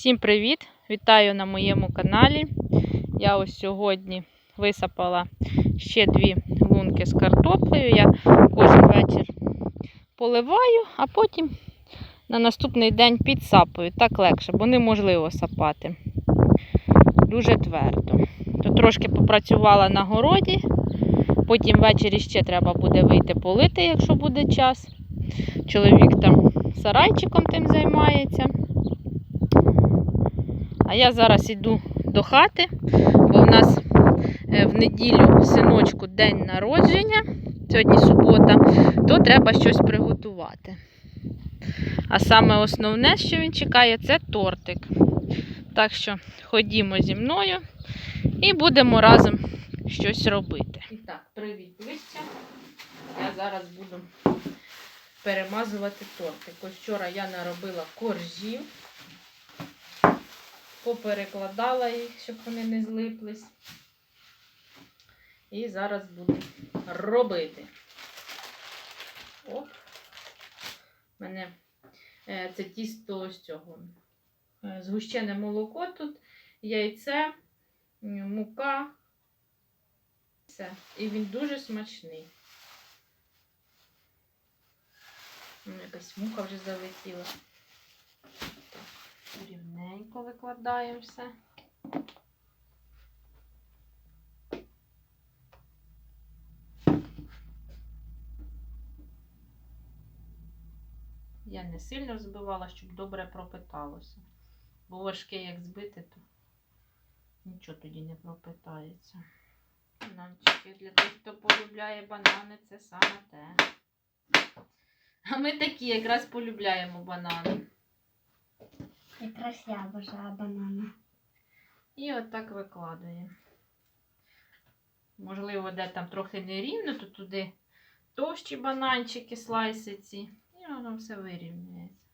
Всім привіт! Вітаю на моєму каналі. Я ось сьогодні висапала ще дві лунки з картоплею. Я кожен вечір поливаю, а потім на наступний день підсапаю. Так легше, бо неможливо сапати. Дуже твердо. То трошки попрацювала на городі, потім ввечері ще треба буде вийти полити, якщо буде час. Чоловік там сарайчиком тим займається. А я зараз йду до хати, бо в нас е, в неділю синочку день народження, сьогодні субота, то треба щось приготувати. А саме основне, що він чекає, це тортик. Так що ходімо зі мною і будемо разом щось робити. І так, привіт, листя. Я зараз буду перемазувати тортик. Ось вчора я наробила коржів поперекладала їх, щоб вони не злиплись. І зараз буду робити. Оп. Мене е, це тісто з цього. е, Згущене молоко тут, яйце, мука. Все. І він дуже смачний. Якась муха вже залетіла. Рівненько викладаємо все. Я не сильно збивала, щоб добре пропиталося. Бо важке, як збити, то нічого тоді не пропитається. Бананчики для тих, хто полюбляє банани, це саме те. А ми такі якраз полюбляємо банани. Якраз я бажаю банана. І отак викладуємо. Можливо, де там трохи нерівно, то туди товщі бананчики, слайсиці. І воно все вирівнюється.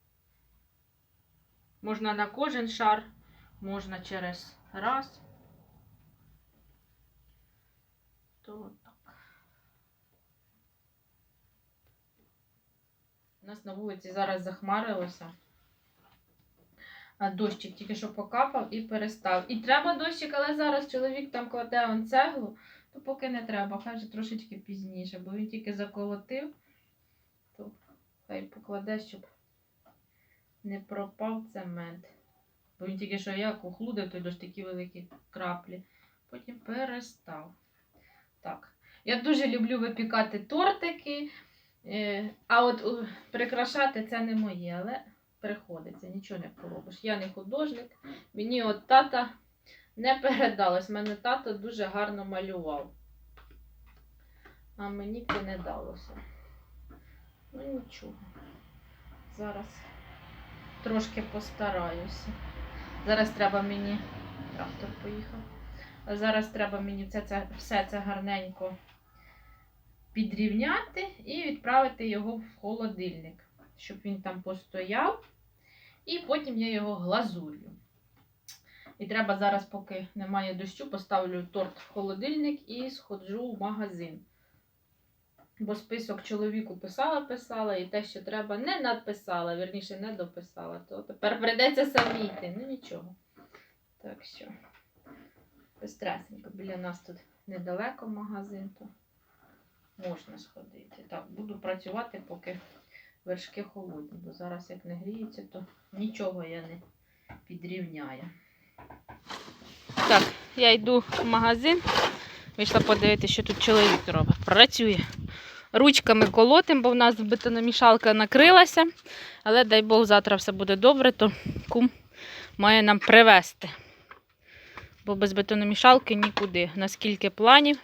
Можна на кожен шар, можна через раз. То так. У нас на вулиці зараз захмарилося. Дощик тільки що покапав і перестав. І треба дощик, але зараз чоловік там кладе он цеглу, то поки не треба, хай же трошечки пізніше, бо він тільки заколотив, то хай покладе, щоб не пропав цемент. Бо він тільки що як охлудив, той дощ такі великі краплі. Потім перестав. Так. Я дуже люблю випікати тортики, е, а от е, прикрашати це не моє, але приходиться, нічого не поробиш. Я не художник. Мені от тата не передалось. Мене тато дуже гарно малював. А мені це не далося. Ну нічого. Зараз трошки постараюся. Зараз треба мені. Трактор поїхав. Зараз треба мені це, це, все це гарненько підрівняти і відправити його в холодильник, щоб він там постояв. І потім я його глазурю. І треба зараз, поки немає дощу, поставлю торт в холодильник і сходжу в магазин. Бо список чоловіку писала, писала, і те, що треба, не надписала, вірніше, не дописала. То тепер прийдеться самі йти. Ну нічого. Так що, безстресенько. Біля нас тут недалеко магазин, то можна сходити. Так, буду працювати, поки вершки холодні, бо зараз як не гріється, то нічого я не підрівняю. Так, я йду в магазин. Вийшла подивитися, що тут чоловік робить. Працює. Ручками колотим, бо в нас бетономішалка накрилася. Але дай Бог, завтра все буде добре, то кум має нам привезти. Бо без бетономішалки нікуди. Наскільки планів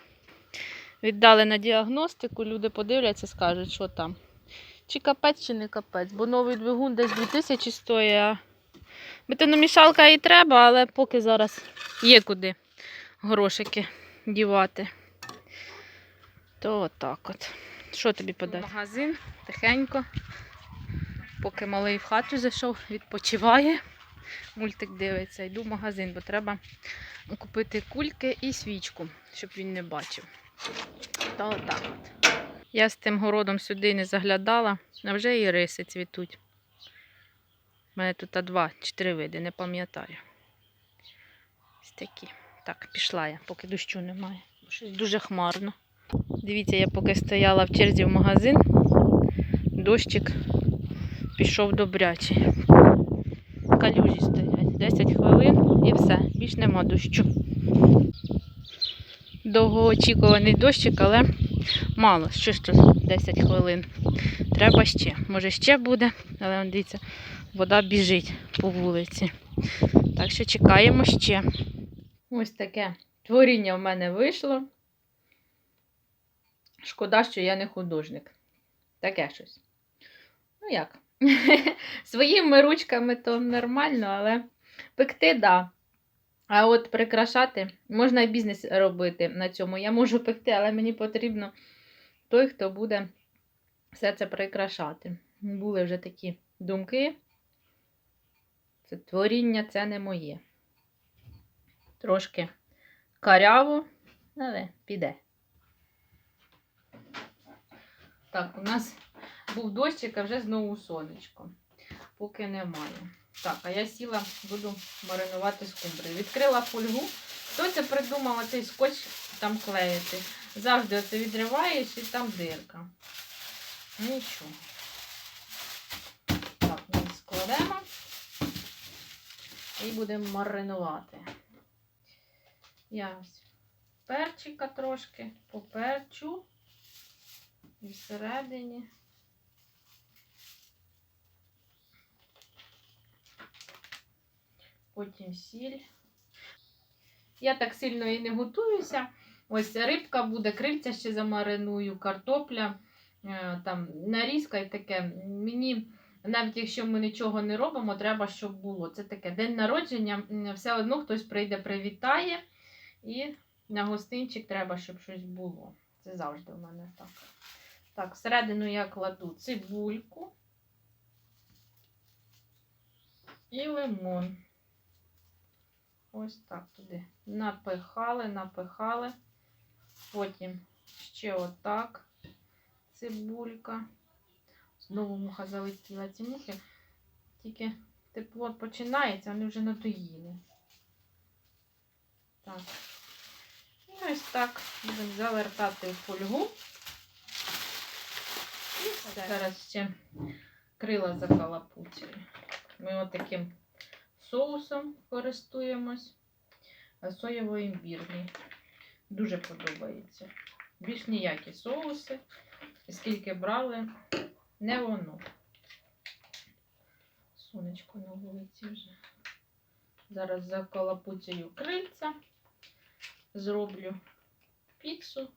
віддали на діагностику, люди подивляться, скажуть, що там. Чи капець, чи не капець, бо новий двигун десь 2000 стоїть, бетономішалка і треба, але поки зараз є куди грошики дівати. То отак от. Що тобі подати? Магазин тихенько. Поки малий в хату зайшов, відпочиває. Мультик дивиться, йду в магазин, бо треба купити кульки і свічку, щоб він не бачив. То отак от. Я з тим городом сюди не заглядала, а вже і риси цвітуть. У мене тут два чи три види, не пам'ятаю. Ось такі. Так, пішла я, поки дощу немає. Щось дуже хмарно. Дивіться, я поки стояла в черзі в магазин, дощик пішов добрячий. Калюжі стоять. 10 хвилин і все, більш нема дощу. Довгоочікуваний дощик, але мало. Ж тут 10 хвилин. Треба ще. Може ще буде, але дивіться, вода біжить по вулиці. Так що чекаємо ще. Ось таке творіння в мене вийшло. Шкода, що я не художник. Таке щось. Ну як? Своїми ручками то нормально, але пекти, да. А от прикрашати, можна і бізнес робити на цьому. Я можу пекти, але мені потрібно той, хто буде все це прикрашати. Були вже такі думки. Це творіння це не моє. Трошки каряво, але піде. Так, у нас був дощик, а вже знову сонечко. Поки немає. Так, а я сіла, буду маринувати скумбрію. Відкрила фольгу. Хто це придумав цей скотч там клеїти? Завжди оце відриваєш і там дирка. Нічого. Так, ми складемо і будемо маринувати. Я ось перчика трошки поперчу і всередині. Потім сіль. Я так сильно і не готуюся. Ось рибка буде, крильця ще замариную, картопля, е, там нарізка і таке. Мені, навіть якщо ми нічого не робимо, треба, щоб було. Це таке день народження, все одно хтось прийде, привітає, і на гостинчик треба, щоб щось було. Це завжди в мене так. Так, всередину я кладу цибульку і лимон. Ось так туди. Напихали, напихали. Потім ще отак цибулька. Знову муха залетіла ці мухи. Тільки тепло починається, вони вже надоїли. Так. І ось так будемо завертати в фольгу. І. Зараз ще крила закалапуцяю. Ми отаким соусом користуємось. Соєво-імбірний. Дуже подобається. Більш ніякі соуси. Скільки брали, не воно. Сонечко на вулиці вже. Зараз заколопуцею крильця. Зроблю піцу.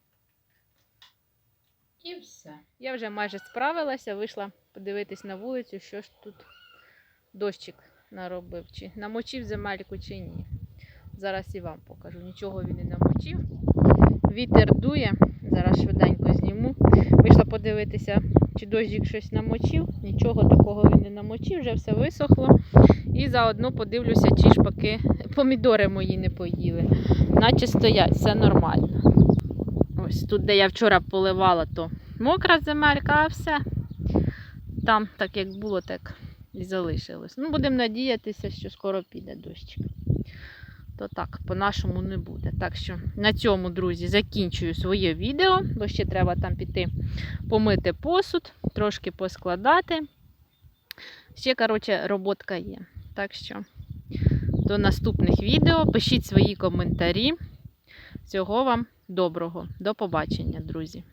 І все. Я вже майже справилася, вийшла подивитись на вулицю, що ж тут дощик наробив, чи намочив земельку, чи ні. Зараз і вам покажу. Нічого він не намочив. Вітер дує. Зараз швиденько зніму. Вийшла подивитися, чи дощик щось намочив. Нічого такого він не намочив, вже все висохло. І заодно подивлюся, чи шпаки помідори мої не поїли. Наче стоять, все нормально. Ось тут, де я вчора поливала, то мокра земелька, а все. Там, так як було, так і залишилось. Ну, будемо надіятися, що скоро піде дощик. То так, по-нашому не буде. Так що на цьому, друзі, закінчую своє відео, бо ще треба там піти помити посуд, трошки поскладати. Ще, коротше, роботка є. Так що до наступних відео. Пишіть свої коментарі. Всього вам доброго. До побачення, друзі!